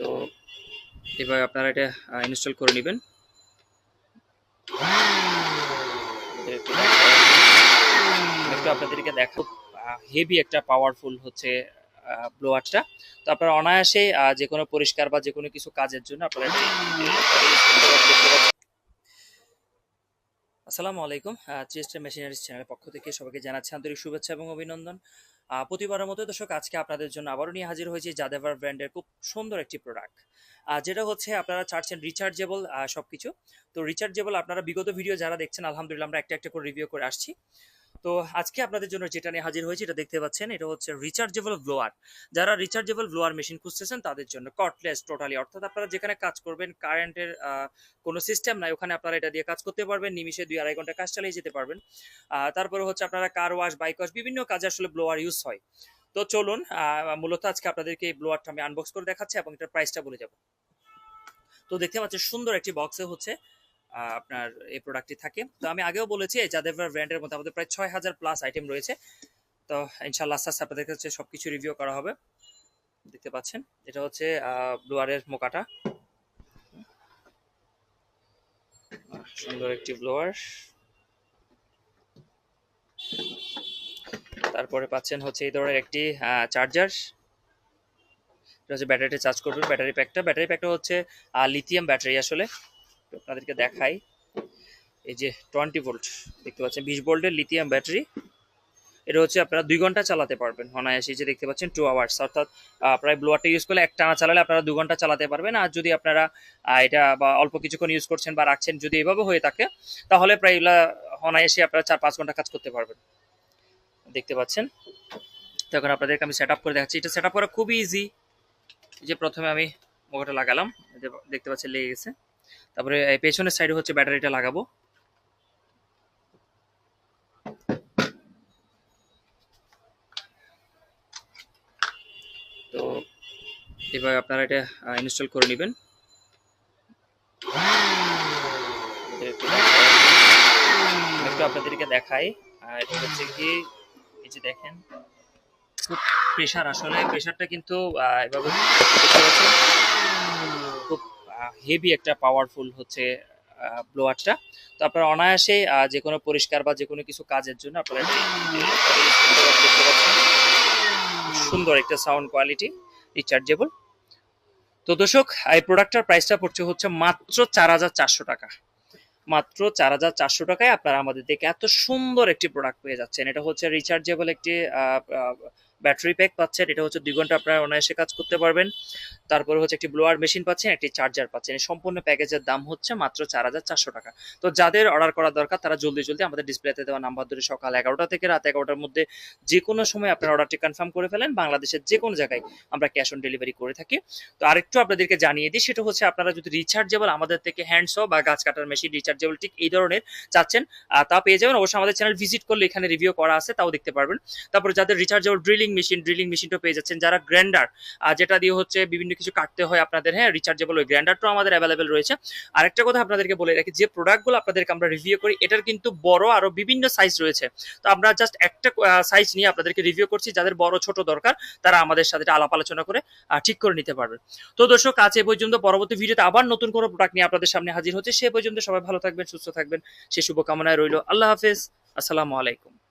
তো এবার আপনারা এটা ইনস্টল করে নেবেন। আপনাদেরকে দেখো হেভি একটা পাওয়ারফুল হচ্ছে ব্লোয়ারটা তো আপনারা অনায়াসে যে কোনো পরিষ্কার বা যে কোনো কিছু কাজের জন্য আপনারা আসসালামু আলাইকুম চেস্টার মেশিনারিজ চ্যানেলের পক্ষ থেকে সবাইকে জানাচ্ছি আন্তরিক শুভেচ্ছা এবং অভিনন্দন। প্রতিবারের মতো দর্শক, আজকে আপনাদের জন্য আবারও নিয়ে হাজির হয়েছি জাদেভার ব্র্যান্ডের খুব সুন্দর একটি প্রোডাক্ট যেটা হচ্ছে আপনারা চাচ্ছেন রিচার্জেবল সবকিছু। তো রিচার্জেবল আপনারা বিগত ভিডিও যারা দেখছেন, আলহামদুলিল্লাহ আমরা একটা একটা করে রিভিউ করে আসছি। তো আজকে আপনাদের জন্য যেটা নিয়ে হাজির হয়েছে, এটা দেখতে পাচ্ছেন, এটা হচ্ছে রিচার্জেবল ব্লোয়ার যারা রিচার্জেবল ব্লোয়ার মেশিন খুঁজতেছেন, তাদের জন্য কটলেস টোটালি অর্থাৎ আপনারা যেখানে কাজ করবেন কারেন্টের কোনো সিস্টেম নাই, ওখানে আপনারা এটা দিয়ে কাজ করতে পারবেন নিমিশে দুই আড়াই ঘণ্টা কাজ চালিয়ে যেতে পারবেন। তারপরে হচ্ছে আপনারা কার ওয়াশ বাইক ওয়াশ বিভিন্ন কাজে আসলে ব্লোয়ার ইউজ হয়। তো চলুন মূলত আজকে আপনাদেরকে এই ব্লোয়ারটা আমি আনবক্স করে দেখাচ্ছি এবং এটার প্রাইসটা বলে যাব। তো দেখতে পাচ্ছি সুন্দর একটি বক্সে হচ্ছে আপনার এই প্রোডাক্টটি থাকে। তো আমি আগেও বলেছি জাদেভার ব্র্যান্ডের মধ্যে আমাদের প্রায় ছয় হাজার প্লাস আইটেম রয়েছে। তো ইনশাল্লাহ আস্তে আস্তে আপনাদের কাছে সবকিছু রিভিউ করা হবে। দেখতে পাচ্ছেন, এটা হচ্ছে ব্লোয়ারের মোকাটা। সুন্দর একটি ব্লোয়ার তারপরে পাচ্ছেন হচ্ছে এই ধরনের একটি চার্জার এটা হচ্ছে ব্যাটারিটা চার্জ করবেন ব্যাটারি প্যাকটা ব্যাটারি প্যাকটা হচ্ছে লিথিয়াম ব্যাটারি আসলে। তো আপনাদেরকে দেখাই। এই যে টোয়েন্টি ভোল্ট, দেখতে পাচ্ছেন, বিশ ভোল্টের লিথিয়াম ব্যাটারি এটা হচ্ছে আপনারা দুই ঘণ্টা চালাতে পারবেন, অনায়াসে। যে দেখতে পাচ্ছেন টু আওয়ার্স অর্থাৎ প্রায় ব্লোয়ারটা ইউজ করলে এক টানা চালালে আপনারা দু ঘণ্টা চালাতে পারবেন। আর যদি আপনারা এটা বা অল্প কিছুক্ষণ ইউজ করছেন বা রাখছেন, যদি এভাবে হয়ে থাকে, তাহলে প্রায় এগুলা অনায়াসে আপনারা চার পাঁচ ঘণ্টা কাজ করতে পারবেন। দেখতে পাচ্ছেন? তো এখন আপনাদেরকে আমি সেট করে দেখাচ্ছি। এটা সেট করা খুবই ইজি যে প্রথমে আমি মোবাইলটা লাগালাম। দেখতে পাচ্ছেন, লেগে গেছে। তারপরে পেছনের সাইডে হচ্ছে ব্যাটারিটা লাগাবো। তো, এবার আপনারা এটা ইনস্টল করে নেবেন। একটু আপনাদেরকে দেখাই। এটা হচ্ছে কি, এই যে দেখেন, খুব প্রেশার আসলে। প্রেশারটা কিন্তু এভাবে হেভি একটা পাওয়ারফুল হচ্ছে ব্লোয়ারটা তো আপনারা অনায়াসে যে কোনো পরিষ্কার বা যে কোনো কিছু কাজের জন্য আপনারা সুন্দর একটা সাউন্ড কোয়ালিটি রিচার্জেবল তো দর্শক, এই প্রোডাক্টটার প্রাইসটা পড়ছে হচ্ছে মাত্র চার হাজার চারশো টাকা। মাত্র চার হাজার চারশো টাকায় আপনারা আমাদের থেকে এত সুন্দর একটি প্রোডাক্ট পেয়ে যাচ্ছেন। এটা হচ্ছে রিচার্জেবল একটি ব্যাটারি প্যাক পাচ্ছেন, এটা হচ্ছে দুই ঘণ্টা আপনারা অনায়াসে কাজ করতে পারবেন। তারপরে হচ্ছে একটি ব্লোয়ার মেশিন পাচ্ছেন, একটি চার্জার পাচ্ছেন। এই সম্পূর্ণ প্যাকেজের দাম হচ্ছে মাত্র চার হাজার চারশো টাকা। তো যাদের অর্ডার করা দরকার, তারা জলদি জলদি আমাদের ডিসপ্লেতে দেওয়া নাম্বার ধরে সকাল এগারোটা থেকে রাত এগারোটার মধ্যে যে কোনো সময় আপনার অর্ডারটি কনফার্ম করে ফেলেন। বাংলাদেশের যে কোনো জায়গায় আমরা ক্যাশ অন ডেলিভারি করে থাকি। তো আরেকটু আপনাদেরকে জানিয়ে দিই, সেটা হচ্ছে আপনারা যদি রিচার্জেবল আমাদের থেকে হ্যান্ডস বা গাছ কাটার মেশিন রিচার্জেবল ঠিক এই ধরনের চাচ্ছেন তা পেয়ে যাবেন। অবশ্যই আমাদের চ্যানেল ভিজিট করলে এখানে রিভিউ করা আছে, তাও দেখতে পারবেন। তারপরে যাদের রিচার্জেবল ড্রিলিং মেশিন ড্রিলিং মেশিনটা পেয়ে যাচ্ছেন যারা গ্র্যান্ডার যেটা দিয়ে হচ্ছে বিভিন্ন কিছু কাটতে হয় আপনাদের হ্যাঁ রিচার্জেবল ওই গ্র্যান্ডারটাও আমাদের অ্যাভেলেবেল রয়েছে। আরেকটা কথা আপনাদেরকে বলে রাখি, যে প্রোডাক্টগুলো আপনাদেরকে আমরা রিভিউ করি, এটার কিন্তু বড় আরও বিভিন্ন সাইজ রয়েছে। তো আমরা জাস্ট একটা সাইজ নিয়ে আপনাদেরকে রিভিউ করছি, যাদের বড় ছোট দরকার, তারা আমাদের সাথে আলাপ আলোচনা করে ঠিক করে নিতে পারবে। তো দর্শক, আজ এ পর্যন্ত, পরবর্তী ভিডিওতে আবার নতুন কোনো প্রোডাক্ট নিয়ে আপনাদের সামনে হাজির হচ্ছে, সে পর্যন্ত সবাই ভালো থাকবেন, সুস্থ থাকবেন, সে শুভকামনায় রইল। আল্লাহ হাফেজ, আসসালামু আলাইকুম।